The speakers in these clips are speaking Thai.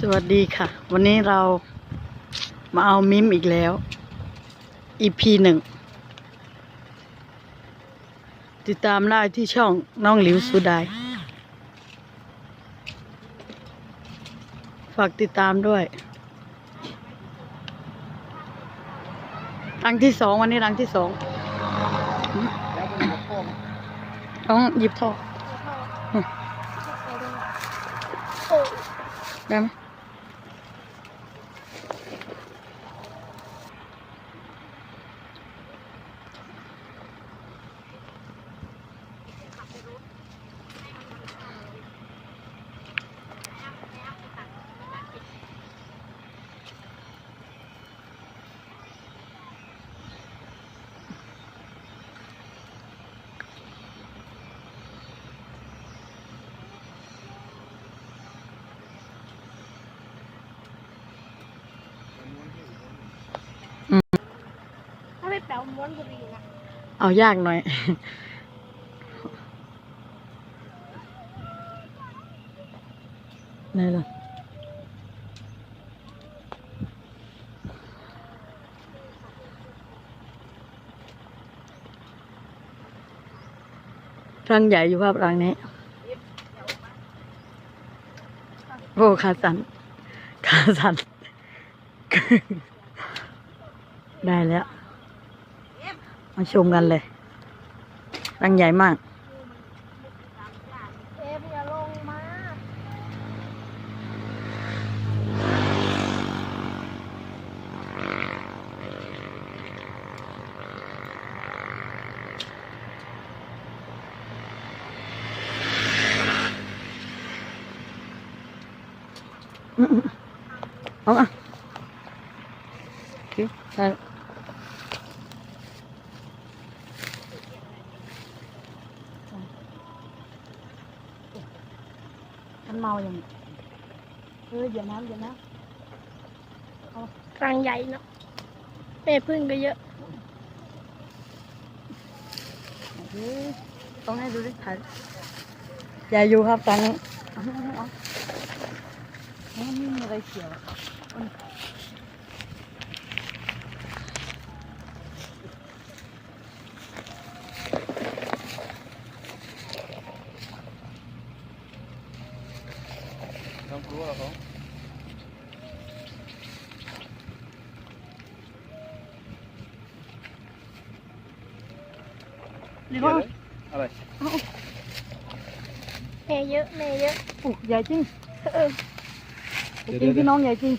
สวัสดีค่ะ วันนี้เรามาเอามิมอีกแล้ว EP หนึ่ง ติดตามได้ที่ช่องน้องหลิวสุดาย ฝากติดตามด้วย รังที่สองวันนี้รังที่สองต้องหยิบท่อได้ไหมาไม่แปลวม้วนบุรีนะเอายากหน่อย ไหนล่ะรังใหญ่อยู่ครับรังนี้ โอ้ขาสันขาสัน ได้แล้ว มาชมกันเลยรังใหญ่มากเอฟอย่าลงมาอืมๆเอาอะโอเคได้แมันเมาอย่างเอออย่าน้ำอย่าน้รังใหญ่เนาะแม่พึ่งก็เยอะำเออต้องให้ดูดิถ่ายอย่าอยู่ครับตอนนี้เอาเอาเอาเอาไม่มีอะไรเกี่ยวอะเอา ต้องรู้ว่าเขา หรือว่าอะไรแม่เยอะแม่เยอะโอ้ใหญ่จริงเออจริงพี่น้องใหญ่จริง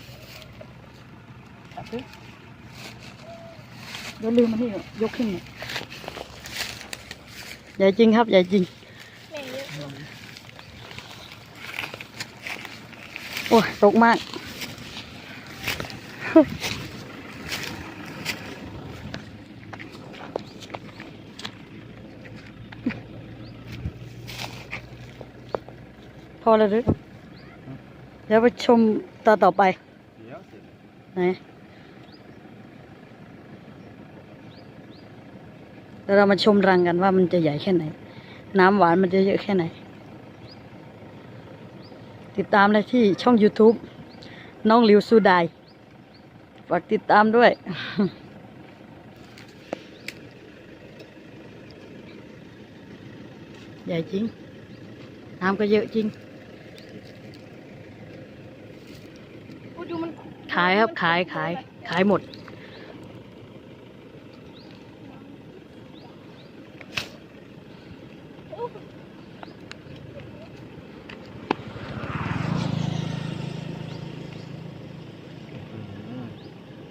จับดิเดี๋ยวลืมมันที่ยกขึ้นเนี่ยใหญ่จริงครับใหญ่จริงแม่เยอะโอ้ยตกมาก อแล้วหรือเดี๋ยวไปชมตอต่อไปเดี๋ยวเสร็จไหนแล้วเรามาชมรังกันว่ามันจะใหญ่แค่ไหน น้ำหวานมันจะเยอะแค่ไหน ติดตามเลยที่ช่อง YouTube น้องหลิวสูดายฝากติดตามด้วย ใหญ่จริง น้ำก็เยอะจริง กูดูมัน ขายครับขายขายขายหมด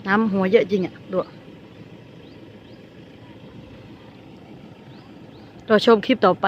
น้ำหัวเยอะจริงอะดูเราชมคลิปต่อไป